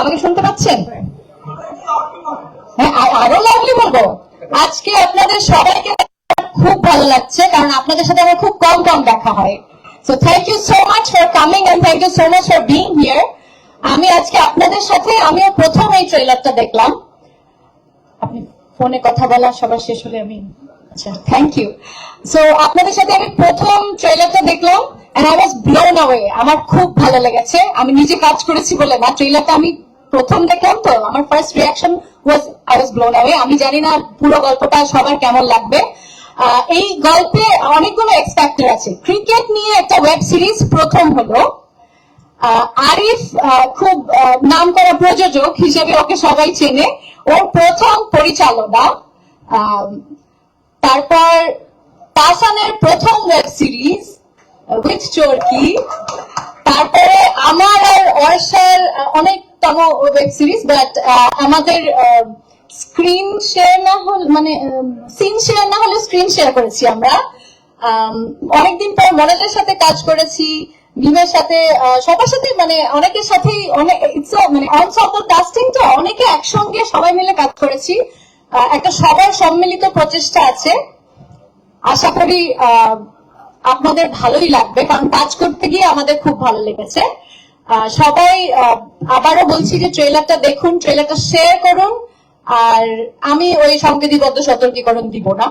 আমাকে শুনতে পাচ্ছেন? হ্যাঁ আরও লাভলি বলব। আজকে আপনাদের সবাইকে খুব ভালো লাগছে, কারণ আপনাদের সাথে আমার খুব কম কম দেখা হয়। So thank you so much for coming and thank you so much for being here আমি আজকে আপনাদের সাথে, আমিও প্রথম এই ট্রেলারটা দেখলাম। আপনি ফোনে কথা বলা সবার শেষ হলে আমি আচ্ছা থ্যাংক ইউ সো আপনাদের সাথে আমি প্রথম ট্রেলারটা দেখলাম। আমার খুব ভালো লেগেছে। আমি নিজে কাজ করেছি বলে না ট্রেলারটা আমি প্রথম দেখলাম তো। আমার first reaction was I was blown away আমি জানি না পুরো গল্পটা সবার কেমন লাগবে। এই গল্পে অনেকগুলো এক্সপেক্টর আছে। ক্রিকেট নিয়ে একটা ওয়েব সিরিজ প্রথম হলো। আরিফ খুব নাম করা প্রযোজক হিসেবে ওকে সবাই চেনে। ওর প্রথম পরিচালনা তারপর তাসানের প্রথম ওয়েব সিরিজ উইথ চোরকি তারপরে আমার আর অর্ষার অনেকতম ওয়েব সিরিজ বাট আমাদের স্ক্রিন শেয়ার না হল মানে সিন শেয়ার না হলে স্ক্রিন শেয়ার করেছি আমরা। আম, অনেকদিন পর মনালের সাথে কাজ করেছি মিমের সাথে সবার সাথে মানে অনেকের সাথেই অনেক ইটস মানে অনসাম্বল কাস্টিং তো অনেকে একসঙ্গে সবাই মিলে কাজ করেছি। একটা সবার সম্মিলিত প্রচেষ্টা আছে। আশা করি আহ, আপনাদের ভালোই লাগবে, কারণ কাজ করতে গিয়ে আমাদের খুব ভালো লেগেছে। সবাই আবারও বলছি যে ট্রেলারটা দেখুন, ট্রেলারটা শেয়ার করুন, আর আমি ওই সংবিধিবদ্ধ সতর্কীকরণ দিব না।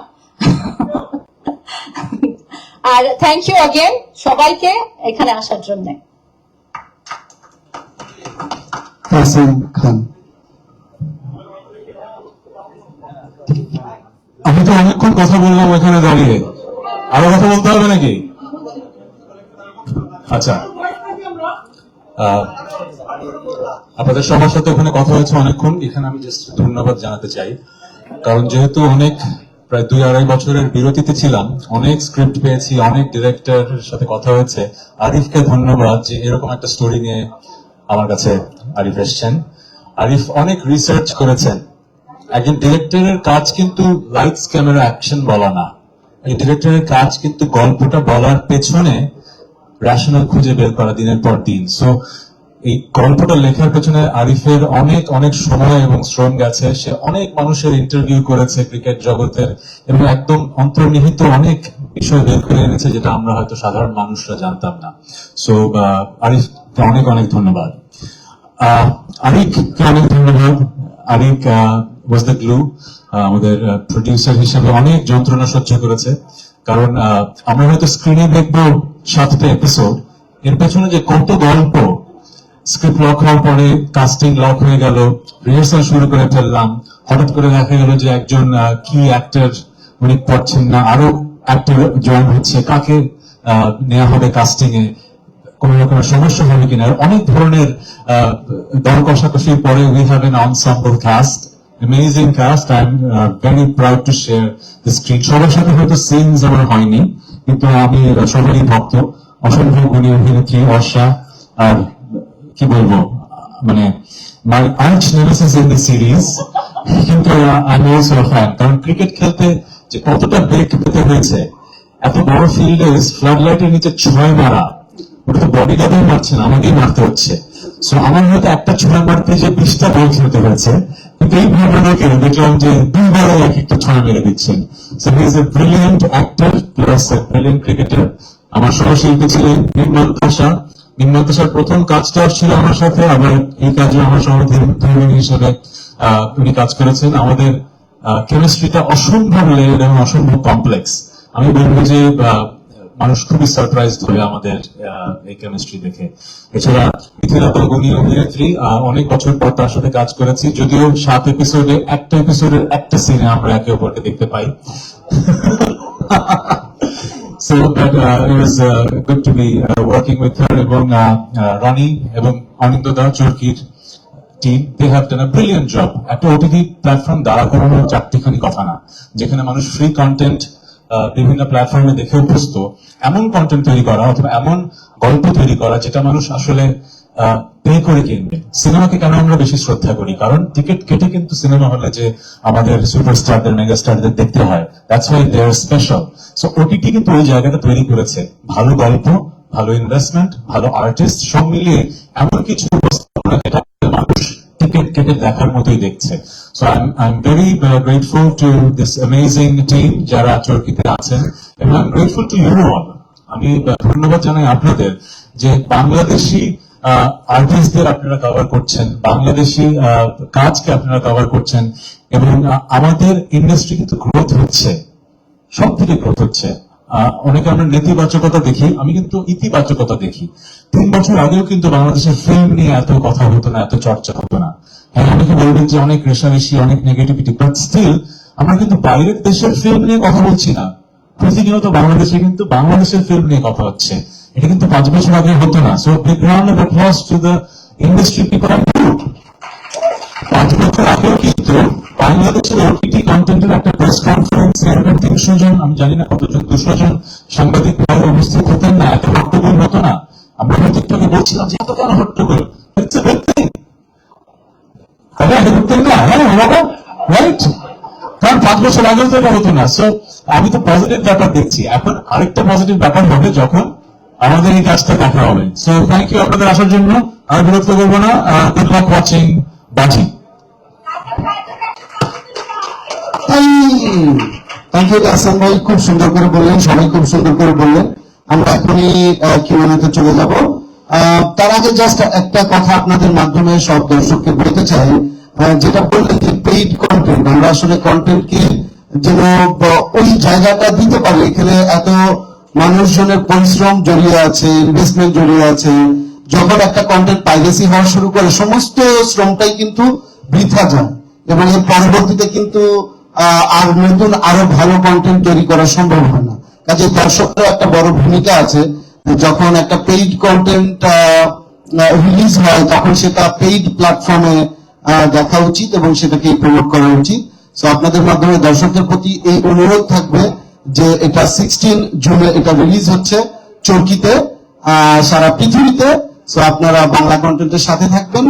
আর থ্যাংক ইউ অগেন সবাইকে এখানে আসার জন্য। আমি তো অনেকক্ষণ কথা বললাম ওখানে দাঁড়িয়ে। আরও কথা বলতে হবে নাকি? আচ্ছা। আপনাদের সবার সাথে ওখানে কথা হয়েছে অনেকক্ষণ, এখানে আমি জাস্ট ধন্যবাদ জানাতে চাই। কারণ যেহেতু অনেক, প্রায় দুই আড়াই বছরের বিরতিতে ছিলাম, অনেক স্ক্রিপ্ট পেয়েছি, অনেক ডিরেক্টরের সাথে কথা হয়েছে। আরিফকে ধন্যবাদ যে এরকম একটা স্টোরি নিয়ে আমার কাছে আরিফ এসছেন। আরিফ অনেক রিসার্চ করেছেন। একজন ডিরেক্টরের কাজ কিন্তু লাইটস ক্যামেরা অ্যাকশন বলা না। এই ডিরেক্টরের কাজ কিন্তু গল্পটা বলার পেছনে রেশনাল খুঁজে বের করা দিনের পর দিন। সো এই গল্পটা লেখার পেছনে আরিফের অনেক অনেক সময় এবং শ্রম গেছে। সে অনেক মানুষের ইন্টারভিউ করেছে ক্রিকেট জগতের এবং একদম অন্তর্নিহিত অনেক বিষয় বের করে এনেছে যেটা আমরা হয়তো সাধারণ মানুষরা জানতাম না। সো আরিফ অনেক অনেক ধন্যবাদ। আহ, আরিককে অনেক ধন্যবাদ। আরিক ওয়াজ দ্য গ্লু আমাদের প্রডিউসার হিসেবে অনেক যন্ত্রণা সহ্য করেছে। কারণ আহ, আমরা হয়তো স্ক্রিনে দেখব সাতটা এপিসোড এর পেছনে যে কত গল্প স্ক্রিপ্ট লক হওয়ার পরে কাস্টিং লক হয়ে গেল রিহার্সাল শুরু করে ফেললাম। হঠাৎ করে দেখা গেল যে একজন কি অ্যাক্টর উনি পাচ্ছেন না। আরও অ্যাক্টর জয়েন হচ্ছে। কাকে নেওয়া হবে কাস্টিং এ কোন রকমের সমস্যা হবে কিনা? অনেক ধরনের দর কষাকষির পরে we have an cast amazing cast I am very proud to share the screen সবার সাথে হয়তো সিনস আমার হয়নি, কিন্তু আমি সবারই ভক্ত। অসংখ্য গুণী অভিনেত্রী, অর্ষা, আর, কি বলব মানে my arch nemesis in the series কিন্তু আমি অলসো ফ্যান কারণ ক্রিকেট খেলতে যে কতটা বেগ পেতে হয়েছে, এত বড় ফিল্ডে ফ্লাড লাইটের নিচে ছয় মারা, ওটা তো বডি গার্ডেই মারছে না, আমাকেই মারতে হচ্ছে। সো আমার হয়তো একটা ছয় মারতে যে বিশটা বল খেলতে হয়েছে কিন্তু এই ভাবনাকে দেখলাম যে দুইবারে এক একটা ছয় মেরে দিচ্ছেন। So he is a brilliant actor plus a brilliant cricketer আমার সহশিল্পী ছিলেন নির্মান্তাসা নির্মান্তাসার প্রথম কাজটা ছিল আমার সাথে। আবার এই কাজে আমার সহধর্মী হিসেবে উনি কাজ করেছেন। আমাদের কেমিস্ট্রিটা অসম্ভব লেয়ার এবং অসম্ভব কমপ্লেক্স আমি বলব যে মানুষ খুবই সারপ্রাইজ হবে আমাদের এই কেমিস্ট্রি দেখে। এছাড়া মিথিলা গুণী অভিনেত্রী অনেক বছর পর তার সাথে কাজ করেছি যদিও সাত এপিসোডে একটা এপিসোডের একটা সিনে আমরা একে অপরকে দেখতে পাই। So but uh, it was uh, good to be uh, working with her এবং uh, uh, Rani এবং অনিন্দদা চরকির team they have done a brilliant job একটা ওটিটি প্ল্যাটফর্ম দাঁড়া করানো চারটিখানি কথা না যেখানে মানুষ ফ্রি কন্টেন্ট বিভিন্ন প্ল্যাটফর্মে দেখে অভ্যস্ত, এমন কন্টেন্ট তৈরি করা অথবা এমন গল্প তৈরি করা যেটা মানুষ আসলে পে করে কিনবে। সিনেমাকে কেন আমরা বেশি শ্রদ্ধা করি? কারণ টিকিট কেটে কিন্তু সিনেমা হলে যে আমাদের সুপারস্টারদের মেগাস্টারদের দেখতে হয় that's why they are special so OTT কিন্তু ওই জায়গাটা তৈরি করেছে। ভালো গল্প, ভালো ইনভেস্টমেন্ট ভালো আর্টিস্ট সব মিলিয়ে এমন কিছু উপস্থাপনা যেটা মানুষ এটাকে দেখার মতোই দেখছে। So I am very grateful to this amazing team যারা চরকিতে আছেন, এবং am grateful to you all আমি ধন্যবাদ জানাই আপনাদের যে বাংলাদেশি আর্টিস্টদের আপনারা কভার করছেন, বাংলাদেশি কাজকে আপনারা কভার করছেন, এবং আমাদের ইন্ডাস্ট্রি কিন্তু গ্রোথ হচ্ছে সব থেকে গ্রোথ হচ্ছে অনেকে আমরা নেতিবাচকতা দেখি, আমি কিন্তু ইতিবাচকতা দেখি। তিন বছর আগেও কিন্তু বাংলাদেশের ফিল্ম নিয়ে এত কথা হতো না, এত চর্চা হতো না। অনেকে বলবেন যে অনেক অনেক নেগেটিভিটি বাট স্টিল আমরা কিন্তু বাইরের দেশের ফিল্ম নিয়ে কথা বলছি না। প্রতিনিয়ত বাংলাদেশে কিন্তু বাংলাদেশের ফিল্ম নিয়ে কথা হচ্ছে। এটা কিন্তু পাঁচ বছর আগে হতো না। So big round of to the industry people are good পাঁচ বছর আগেও কিন্তু বাংলাদেশের ওটিটি কন্টেন্টের একটা প্রেস কনফারেন্স এরকম তিনশো জন, আমি জানি না কতজন, দুশো জন সাংবাদিক ভাই উপস্থিত হতেন না, এত হট্টগোল হতো না। আমরা হয়তো বলছিলাম যে এত কেন হট্টগোল? A good thing. তাই না? এটা good thing না? হ্যাঁ? Right? কারণ পাঁচ বছর তো এটা হতো না সো আমি তো পজিটিভ ব্যাপার দেখছি এখন আরেকটা পজিটিভ ব্যাপার হবে যখন আমাদের এই কাজটা দেখা হবে সো থ্যাংক ইউ আপনাদের আসার জন্য বিরক্ত করব না গুড লাক ওয়াচিং বাজি থ্যাংক ইউ ভাই খুব সুন্দর করে বললেন, সবাই খুব সুন্দর করে বললেন আমরা এখনই কিউএনএতে চলে যাব তার আগে জাস্ট একটা কথা আপনাদের মাধ্যমে সব দর্শককে বলতে চাই। যেটা বললেন যে পেইড কন্টেন্ট আমরা আসলে কন্টেন্টকে যেন ওই জায়গাটা দিতে পারি? এখানে এত মানুষজনের পরিশ্রম জড়িয়ে আছে ইনভেস্টমেন্ট জড়িয়ে আছে। যখন একটা কন্টেন্ট পাইরেসি হওয়া শুরু করে, সমস্ত শ্রমটাই কিন্তু বৃথা যায়। এবং এর পরবর্তীতে কিন্তু আর নতুন আরও ভালো কন্টেন্ট তৈরি করা সম্ভব হয় না। কাজে দর্শকের একটা বড় ভূমিকা আছে। যখন একটা পেইড কন্টেন্ট রিলিজ হয়, তখন সেটা পেইড প্ল্যাটফর্মে দেখা উচিত এবং সেটাকে প্রমোট করা উচিত। তো আপনাদের মাধ্যমে দর্শকদের প্রতি এই অনুরোধ থাকবে যে এটা সিক্সটিন জুনে এটা রিলিজ হচ্ছে চরকিতে সারা পৃথিবীতে। তো আপনারা বাংলা কন্টেন্টের সাথে থাকবেন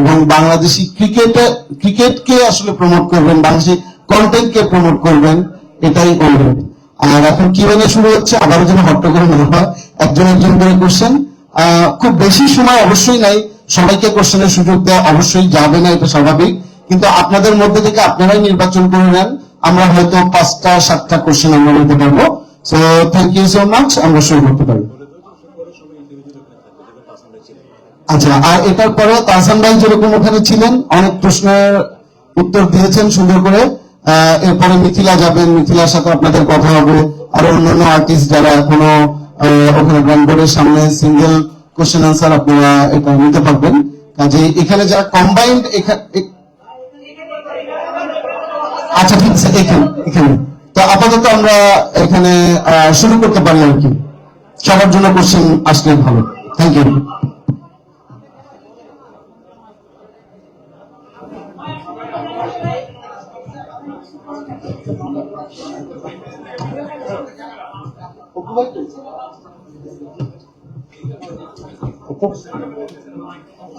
এবং বাংলাদেশি ক্রিকেটে ক্রিকেটকে আসলে প্রমোট করবেন, বাংলাদেশি কন্টেন্টকে প্রমোট করবেন, এটাই অনুরোধ। আর এখন কি মানে শুরু হচ্ছে? আবারও যেন হট্টগোল না হয়, একজন একজন করে কোশ্চেন খুব বেশি সময় অবশ্যই নাই। সবাইকে কোশ্চেনের সুযোগ দেওয়া অবশ্যই যাবে না, এটা স্বাভাবিক। কিন্তু আপনাদের মধ্যে থেকে আপনারাই নির্বাচন করে নেন। আমরা হয়তো পাঁচটা, সাতটা কোশ্চেন আমরা নিতে পারব। So thank you so much আমরা শুরু করতে পারি। আচ্ছা আর এটার পরে তাহসান ভাই যেরকম ওখানে ছিলেন, অনেক প্রশ্নের উত্তর দিয়েছেন সুন্দর করে। এরপরে মিথিলা যাবেন, মিথিলার সাথে আপনাদের কথা হবে। আর অন্যান্য আর্টিস্ট যারা এখনও ওখানে ব্র্যান্ডবোর্ডের সামনে সিঙ্গেল কোশ্চেন আনসার আপনারা এটা নিতে পারবেন। কাজে এখানে যারা কম্বাইন্ড আচ্ছা ঠিক আছে, এখানে এখানে। তো আপাতত আমরা এখানে শুরু করতে পারি আর কি। সবার জন্য কোশ্চেন আসলে ভালো। থ্যাংক ইউ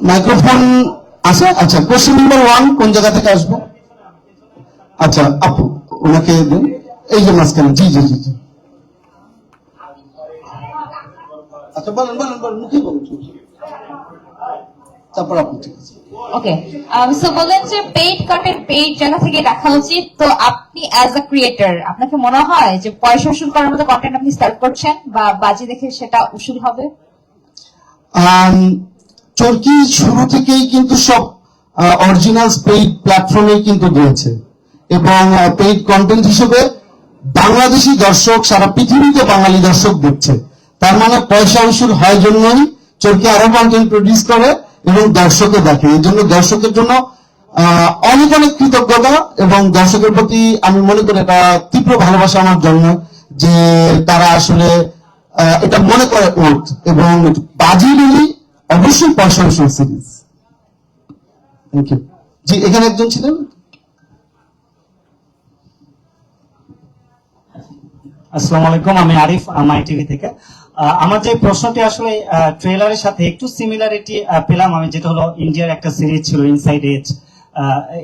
মাইক্রোফোন আছে। আচ্ছা কোশ্চেন নাম্বার ওয়ান কোন জায়গা থেকে আসব? আচ্ছা আপু ওনাকে দিন। এই যে মাঝখানে জি জি জি জি। আচ্ছা বলেন বলেন বলেন মুখে বলুন তারপর আপনি ঠিক আছে ওকে সো Um, বললেন যে পেইড কন্টেন্ট পেইড জায়গা থেকে দেখা উচিত তো আপনি অ্যাজ আ ক্রিয়েটর আপনাকে মনে হয় যে পয়সা উসুল করার মতো কন্টেন্ট আপনি স্টার্ট করছেন বা বাজি দেখে সেটা উসুল হবে? আম, চরকি শুরু থেকেই কিন্তু সব অরিজিনাল পেইড প্ল্যাটফর্মে কিন্তু দিয়েছে এবং পেইড কন্টেন্ট হিসেবে বাংলাদেশি দর্শক সারা পৃথিবীতে বাঙালি দর্শক দেখছে। তার মানে পয়সা উসুল হয় জন্যই চরকি আরও কন্টেন্ট প্রডিউস করে। এবং দর্শকে দেখে। এই জন্য দর্শকের জন্য অনেক অনেক কৃতজ্ঞতা এবং দর্শকের প্রতি আমি মনে করি এটা তীব্র ভালোবাসা আমার জন্য যে তারা আসলে এটা মনে করে ওট এবং বাজি মিলি অবশ্যই পয়সা সিরিজ জি, এখানে একজন ছিলেন? আসসালামু আলাইকুম, আমি আরিফ মাই টিভি থেকে। আমার যে প্রশ্নটি আসলে ট্রেলারের সাথে একটু সিমিলারিটি পেলাম আমি, যেটা হলো ইন্ডিয়ার একটা সিরিজ ছিল ইনসাইড এজ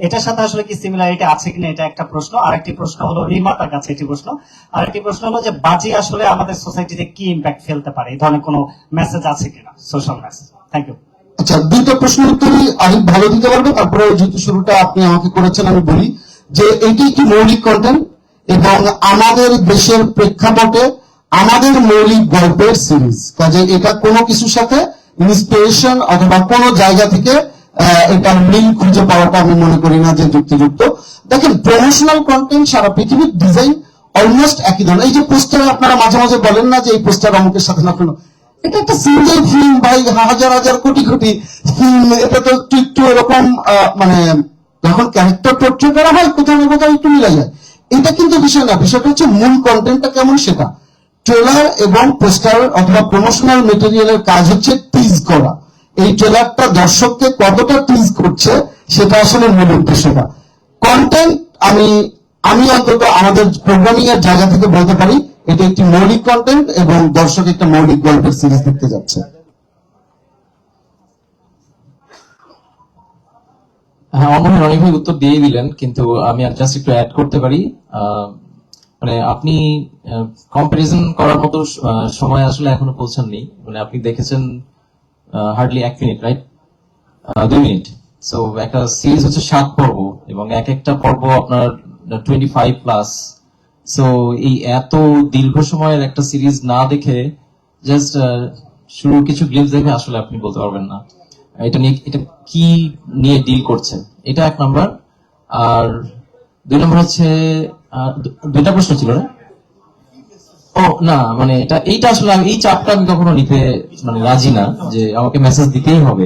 এটার সাথে আসলে কি সিমিলারিটি আছে কিনা, এটা একটা প্রশ্ন। আরেকটি প্রশ্ন হলো রিমাতার কাছে একটি প্রশ্ন। আরেকটি প্রশ্ন হলো যে বাজি আসলে আমাদের সোসাইটিতে কি ইম্প্যাক্ট ফেলতে পারে? এই ধরনের কোনো মেসেজ আছে কিনা সোশ্যাল মেসেজ থ্যাংক ইউ আচ্ছা দুইটা প্রশ্ন উত্তরই আরিফ ভালো দিতে পারবে। তারপরে যেহেতু শুরুটা আপনি আমাকে করেছেন, আমি বলি যে এটি একটি মৌলিক কন্টেন্ট এবং আমাদের দেশের প্রেক্ষাপটে আমাদের মৌলিক গল্পের সিরিজ কাজে এটা কোনো কিছুর সাথে ইন্সপিরেশন অথবা কোনো জায়গা থেকে এটার মিল খুঁজে পাওয়াটা আমি মনে করি না যে যুক্তিযুক্ত। দেখেন প্রমোশনাল কন্টেন্ট সারা পৃথিবীর ডিজাইন অলমোস্ট একই ধরনের। এই যে পোস্টার আপনারা মাঝে মাঝে বলেন না যে এই পোস্টার অমুকের সাথে না কোনো এটা একটা সিঙ্গেল ফিল্ম ভাই, হাজার হাজার, কোটি কোটি ফিল্ম এটা তো একটু একটু এরকম মানে যখন ক্যারেক্টার পোর্ট্রে করা হয়, কোথাও না কোথাও একটু মিলা যায়। এটা কিন্তু বিষয় না, বিষয়টা হচ্ছে মূল কন্টেন্টটা কেমন সেটা। ট্রেলার এবং পোস্টার অথবা প্রমোশনাল মেটেরিয়ালের কাজ হচ্ছে টিজ করা। এই ট্রেলারটা দর্শককে কতটা টিজ করছে, সেটা আসলে মূল উদ্দেশ্যটা। কন্টেন্ট আমি আমি অন্তত আমাদের প্রোগ্রামিং এর জায়গা থেকে বলতে পারি, এটা একটি মৌলিক কন্টেন্ট এবং দর্শক একটা মৌলিক গল্পের সিরিজ দেখতে যাচ্ছে। হ্যাঁ অমন অনেক উত্তর দিয়ে দিলেন, কিন্তু আমি জাস্ট একটু অ্যাড করতে পারি। মানে আপনি কম্পারিজন করার মতো সময় আসলে এখনও পৌঁছাননি। মানে আপনি দেখেছেন হার্ডলি এক মিনিট রাইট দুই মিনিট সো একটা সিরিজ হচ্ছে সাত পর্ব, এবং এক একটা পর্ব আপনার টোয়েন্টি ফাইভ প্লাস সো এই এত দীর্ঘ সময়ের একটা সিরিজ না দেখে জাস্ট শুরু কিছু গ্লিপস দেখে আসলে আপনি বলতে পারবেন না। এটা নিয়ে, এটা কি নিয়ে ডিল করছে এটা এক নাম্বার আর দুই নম্বর হচ্ছে দুইটা প্রশ্ন ছিল, না? ও, না মানে এটা, এইটা আসলে আমি, এই চাপটা আমি কখনো নিতে মানে রাজি না, যে আমাকে মেসেজ দিতেই হবে।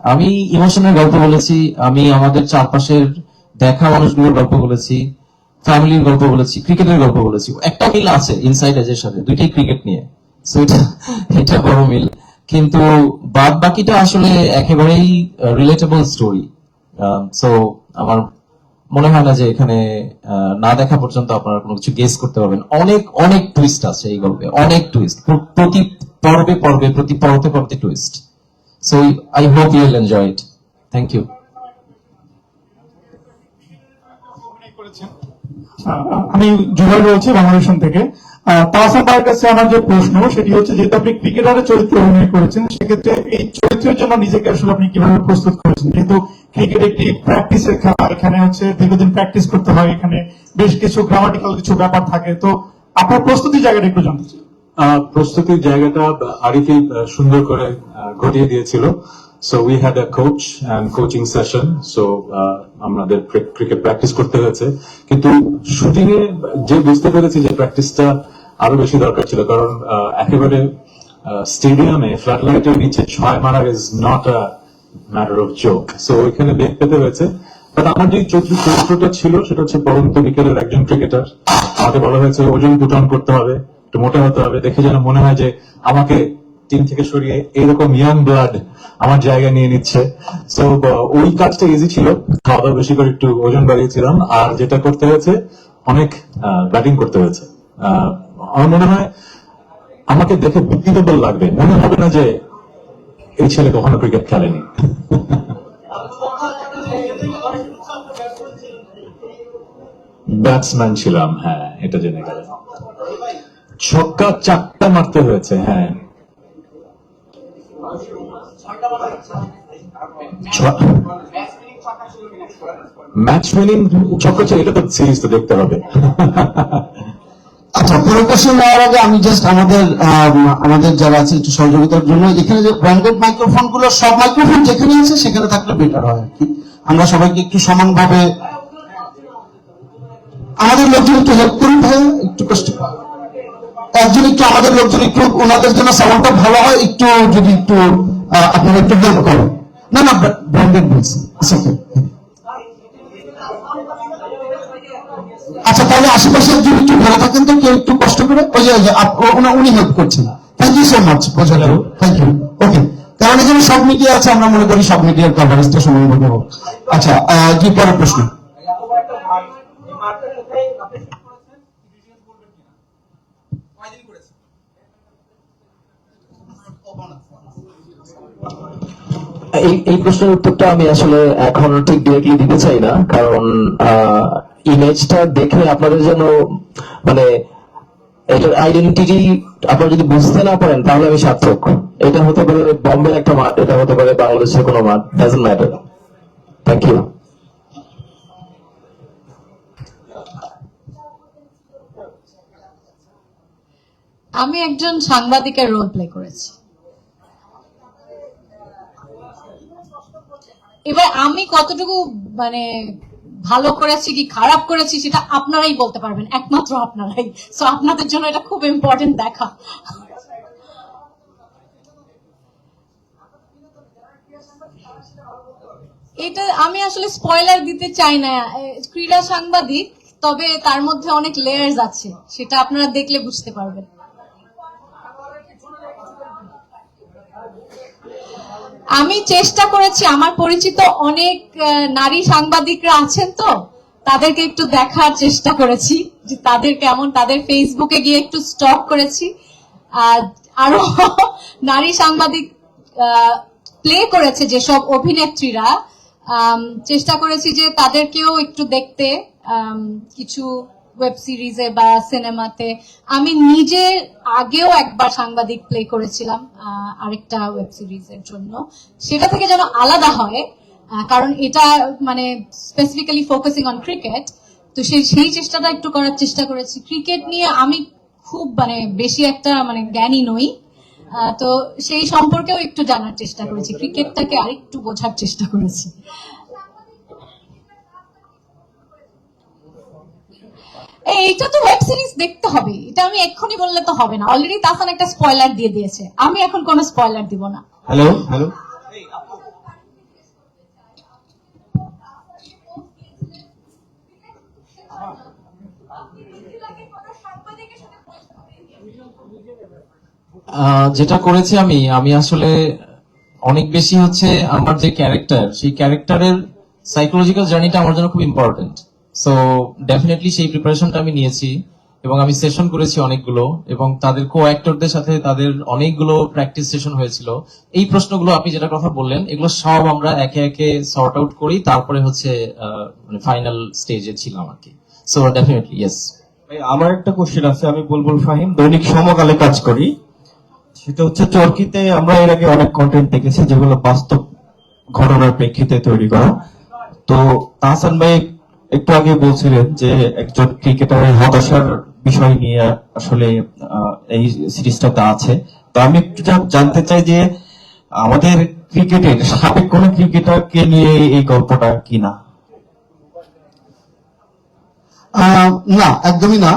আমি ইমোশনের গল্প বলেছি, আমি আমাদের চারপাশের দেখা মানুষগুলোর গল্প বলেছি ফ্যামিলির গল্প বলেছি ক্রিকেটের গল্প বলেছি। একটা মিল আছে ইনসাইড এজের সাথে, দুইটাই ক্রিকেট নিয়ে। এটা এটা বড় মিল। কিন্তু বাদ বাকিটা আসলে একেবারেই রিলেটেবল স্টোরি সো আমার মনে হয় না যে এখানে না দেখা পর্যন্ত আপনারা কোনো কিছু গেস করতে পারবেন। অনেক অনেক টুইস্ট আছে এই গল্পে, অনেক টুইস্ট প্রতি পর্বে পর্বে, প্রতি পর্বে পর্বে twist so I hope you will enjoy it thank you আমি জুবাই বলছি বাংলাদেশ থেকে। ভাইয়ের কাছে আমার যে প্রশ্ন, সেটি হচ্ছে যেহেতু আপনি ক্রিকেটারের চরিত্রে অভিনয় করেছেন, সেক্ষেত্রে এই চরিত্রের জন্য নিজেকে আসলে আপনি কীভাবে প্রস্তুত করেছেন? কিন্তু ক্রিকেট একটি প্র্যাকটিসের খেলা, এখানে হচ্ছে দীর্ঘদিন প্র্যাকটিস করতে হয়, এখানে বেশ কিছু গ্রামাটিক্যাল কিছু ব্যাপার থাকে। তো আপনার প্রস্তুতির জায়গাটা একটু জানতে চাই। প্রস্তুতির জায়গাটা আরিফই সুন্দর করে ঘটিয়ে দিয়েছিল। So we had a coach and coaching session so আমাদের ক্রিকেট প্র্যাকটিস করতে হয়েছে। কিন্তু শুটিং এ যে বুঝতে পেরেছি যে প্র্যাকটিসটা আরও বেশি দরকার ছিল। কারণ একেবারে স্টেডিয়ামে ফ্ল্যাট লাইটের নিচে ছয় মারা is not a matter of joke so ওইখানে বেগ পেতে হয়েছে। বাট আমার যে চরিত্র- চরিত্রটা ছিল, সেটা হচ্ছে পরন্ত বিকেলের একজন ক্রিকেটার আমাকে বলা হয়েছে, ওজন পুটন করতে হবে, একটু মোটা হতে হবে। দেখে যেন মনে হয় যে আমাকে টিম থেকে সরিয়ে এইরকম ইয়াং ব্লাড আমার জায়গা নিয়ে নিচ্ছে। সো ওই কাজটা ইজি ছিল। খাওয়া বেশি করে একটু ওজন বাড়িয়েছিলাম। আর যেটা করতে হয়েছে, অনেক ব্যাটিং করতে হয়েছে। আমার মনে হয় আমাকে দেখে বিপিটেবল লাগবে। মনে হবে না যে এই ছেলে কখনো ক্রিকেট খেলেনি। ব্যাটসম্যান ছিলাম হ্যাঁ এটা জেনে গেলেন ছক্কা চারটা মারতে হয়েছে হ্যাঁ। ম্যাচ উইনিং ছক্কা ছিল এটা তো সিরিজ তো দেখতে হবে। আচ্ছা পুরো কোশ্চেন নেওয়ার আগে আমি জাস্ট আমাদের আমাদের যারা আছে একটু সহযোগিতার জন্য, এখানে যে ব্র্যান্ডেড মাইক্রোফোনগুলো সব মাইক্রোফোন যেখানে আছে সেখানে থাকলে বেটার হয় আর কি। আমরা সবাইকে একটু সমানভাবে আমাদের লোকজন একটু হেল্প করুন ভাই একটু কষ্ট একজন একটু আমাদের লোকজন একটু ওনাদের জন্য সাউন্ডটা ভালো হয়, একটু যদি একটু আপনারা একটু হেল্প করেন। না না ব্র্যান্ডেড বলছি, It's আচ্ছা তাহলে আশেপাশে একজন একটু ভালো থাকেন তো কেউ একটু কষ্ট করে উনি হেল্প করছেন। থ্যাংক ইউ সো মাচ বোঝালে থ্যাংক ইউ ওকে কারণ এখানে সব মিডিয়া আছে, আমরা মনে করি সব মিডিয়ার কভারেজটা সমানভাবে হোক। আচ্ছা কি পরের প্রশ্ন? এই প্রশ্নের উত্তরটা আমি আসলে এখন ঠিক ডিরেক্টলি দিতে চাই না, কারণ ইমেজটা দেখে আপনাদের জন্য মানে এটার আইডেন্টিটি আপনারা যদি বুঝতে না পারেন, তাহলে আমি সার্থক। এটা হতে পারে বম্বের একটা মাঠ, এটা হতে পারে বাংলাদেশের কোনো মাঠ ডাজন্ট ম্যাটার থ্যাংক ইউ আমি একজন সাংবাদিকের রোল প্লে করেছি। এবার আমি কতটুকু মানে ভালো করেছি কি খারাপ করেছি সেটা আপনারাই বলতে পারবেন, একমাত্র আপনারাই। সো আপনাদের জন্য এটা খুব ইম্পর্টেন্ট দেখা। এটা আমি আসলে স্পয়লার দিতে চাই না। ক্রীড়া সাংবাদিক, তবে তার মধ্যে অনেক লেয়ার্স আছে, সেটা আপনারা দেখলে বুঝতে পারবেন। আমি চেষ্টা করেছি, আমার পরিচিত অনেক নারী সাংবাদিকরা আছেন তো, তাদেরকে একটু দেখার চেষ্টা করেছি, যে তাদের কেমন, তাদের ফেসবুকে গিয়ে একটু স্টক করেছি, আর নারী সাংবাদিক প্লে করেছে যেসব অভিনেত্রীরা চেষ্টা করেছি যে তাদেরকেও একটু দেখতে কিছু ওয়েব সিরিজে বা সিনেমাতে আমি নিজে আগেও একবার সাংবাদিক প্লে করেছিলাম আরেকটা ওয়েব সিরিজের জন্য। সেটা থেকে যেন আলাদা হয় কারণ এটা মানে স্পেসিফিক্যালি ফোকাসিং অন ক্রিকেট তো সেই সেই চেষ্টাটা একটু করার চেষ্টা করেছি। ক্রিকেট নিয়ে আমি খুব মানে বেশি একটা মানে জ্ঞানী নই তো সেই সম্পর্কেও একটু জানার চেষ্টা করেছি। ক্রিকেটটাকে আরেকটু বোঝার চেষ্টা করেছি। এইটা তো ওয়েব সিরিজ দেখতে হবে। এটা আমি এক্ষুনি বললে তো হবে না। অলরেডি তাসান একটা স্পয়লার দিয়ে দিয়েছে। আমি এখন কোনো স্পয়লার দিব না। হ্যালো হ্যালো আহ, যেটা করেছি আমি আমি আসলে অনেক বেশি হচ্ছে আমার যে ক্যারেক্টার সেই ক্যারেক্টারের সাইকোলজিক্যাল জার্নিটা আমার জন্য খুব ইম্পর্টেন্ট সো ডেফিনেটলি সেই প্রিপারেশনটা আমি নিয়েছি এবং আমি সেশন করেছি অনেকগুলো এবং তাদের কো অ্যাক্টরদের সাথে তাদের অনেকগুলো প্র্যাকটিস সেশন হয়েছিল। এই প্রশ্নগুলো আপনি যেটা কথা বললেন, এগুলো সব আমরা একে একে সর্ট আউট করি, তারপরে হচ্ছে মানে ফাইনাল স্টেজে ছিলাম আর কি। সো ডেফিনেটলি ইয়েস আমার একটা কোশ্চেন আছে, আমি বুলবুল ফাহিম। দৈনিক সমকালে কাজ করি। সেটা হচ্ছে চরকিতে আমরা এর আগে অনেক কন্টেন্ট দেখেছি যেগুলো বাস্তব ঘটনার প্রেক্ষিতে তৈরি করা। তো তাহসান ভাই একটু আগে বলছিলেন যে একজন ক্রিকেটারের হতাশার বিষয় নিয়ে আসলে এই সিরিজটাতে আছে। তো আমি একটু জানতে চাই যে আমাদের ক্রিকেটের সাবেক কোন ক্রিকেটারকে নিয়ে এই গল্পটা কিনা? না, একদমই না।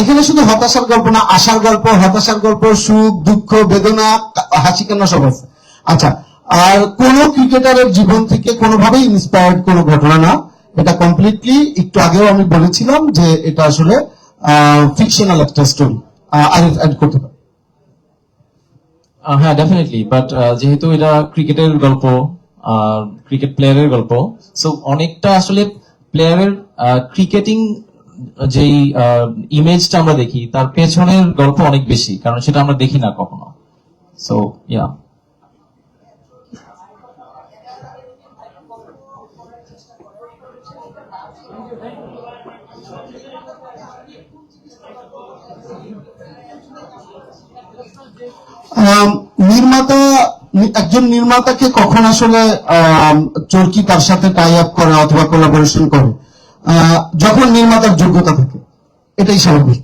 এখানে শুধু হতাশার গল্প না, আশার গল্প, হতাশার গল্প, সুখ, দুঃখ, বেদনা, হাসি, কান্না সব আছে। আচ্ছা আর কোন ক্রিকেটারের জীবন থেকে কোনোভাবেই ইন্সপায়ার্ড কোনো ঘটনা না। এটা কমপ্লিটলি একটু আগেও আমি বলেছিলাম যে এটা আসলে ফিকশনাল একটা স্টোরি আর অ্যাড করতে পারি। হ্যাঁ ডেফিনেটলি বাট যেহেতু এটা ক্রিকেটের গল্প ক্রিকেট প্লেয়ারের গল্প সো অনেকটা আসলে প্লেয়ারের ক্রিকেটিং যেই ইমেজটা আমরা দেখি, তার পেছনের গল্প অনেক বেশি, কারণ সেটা আমরা দেখি না কখনো। সো ইয়া নির্মাতা, একজন নির্মাতাকে কখন আসলে চরকি তার সাথে টাই আপ করে অথবা কোলাবোরেশন করে? যখন নির্মাতার যোগ্যতা থাকে। এটাই স্বাভাবিক।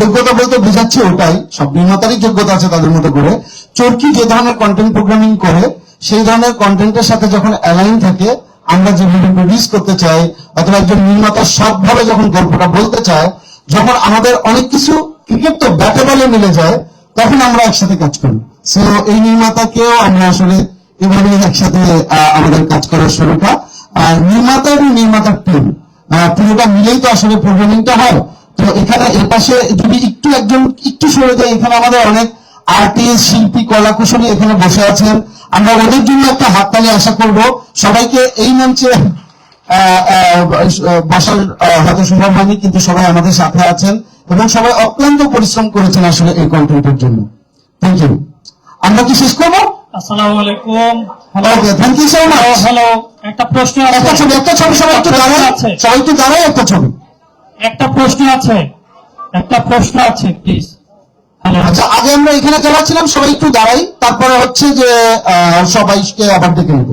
যোগ্যতা বলতে বোঝাচ্ছে ওটাই, সব নির্মাতারই যোগ্যতা আছে তাদের মতো করে। চরকি যে ধরনের কন্টেন্ট প্রোগ্রামিং করে, সেই ধরনের কন্টেন্টের সাথে যখন অ্যালাইন থাকে, আমরা যে ভিডিও প্রডিউস করতে চাই, অথবা একজন নির্মাতা সবভাবে যখন গল্পটা বলতে চায়, যখন আমাদের অনেক কিছু, ক্রিকেট তো ব্যাটে বলে মিলে যায় তখন আমরা একসাথে কাজ করি। সো এই নির্মাতাকেও আমরা আসলে এভাবে একসাথে আমাদের কাজ করার শুরুটা। আর নির্মাতা এবং নির্মাতার টিম পুরোটা মিলেই তো আসলে প্রোগ্রামিংটা হয়। তো এখানে এর পাশে যদি একটু একজন, একটু সরে যায় এখানে আমাদের অনেক আর্টিস্ট শিল্পী কলা কুশলী এখানে বসে আছেন। আমরা ওদের জন্য একটা হাততালি আশা করব। সবাইকে এই মঞ্চে বসার হয়তো সম্ভব হয়নি, কিন্তু সবাই আমাদের সাথে আছেন। এবং সবাই অক্লান্ত পরিশ্রম করেছেন আসলে এই কন্টেন্টের জন্য। থ্যাংক ইউ আমরা কি শেষ করব? আসসালামু আলাইকুম। Okay thank you so much hello একটা প্রশ্ন একটা ছবি একটা ছবি সবাই একটু দাঁড়ায় সবাই একটু দাঁড়ায় একটা ছবি। একটা প্রশ্ন আছে। একটা প্রশ্ন আছে প্লিজ আচ্ছা আগে আমরা এখানে যারা ছিলাম সবাই একটু দাঁড়াই। তারপরে হচ্ছে যে সবাইকে আবার ডেকে নেব।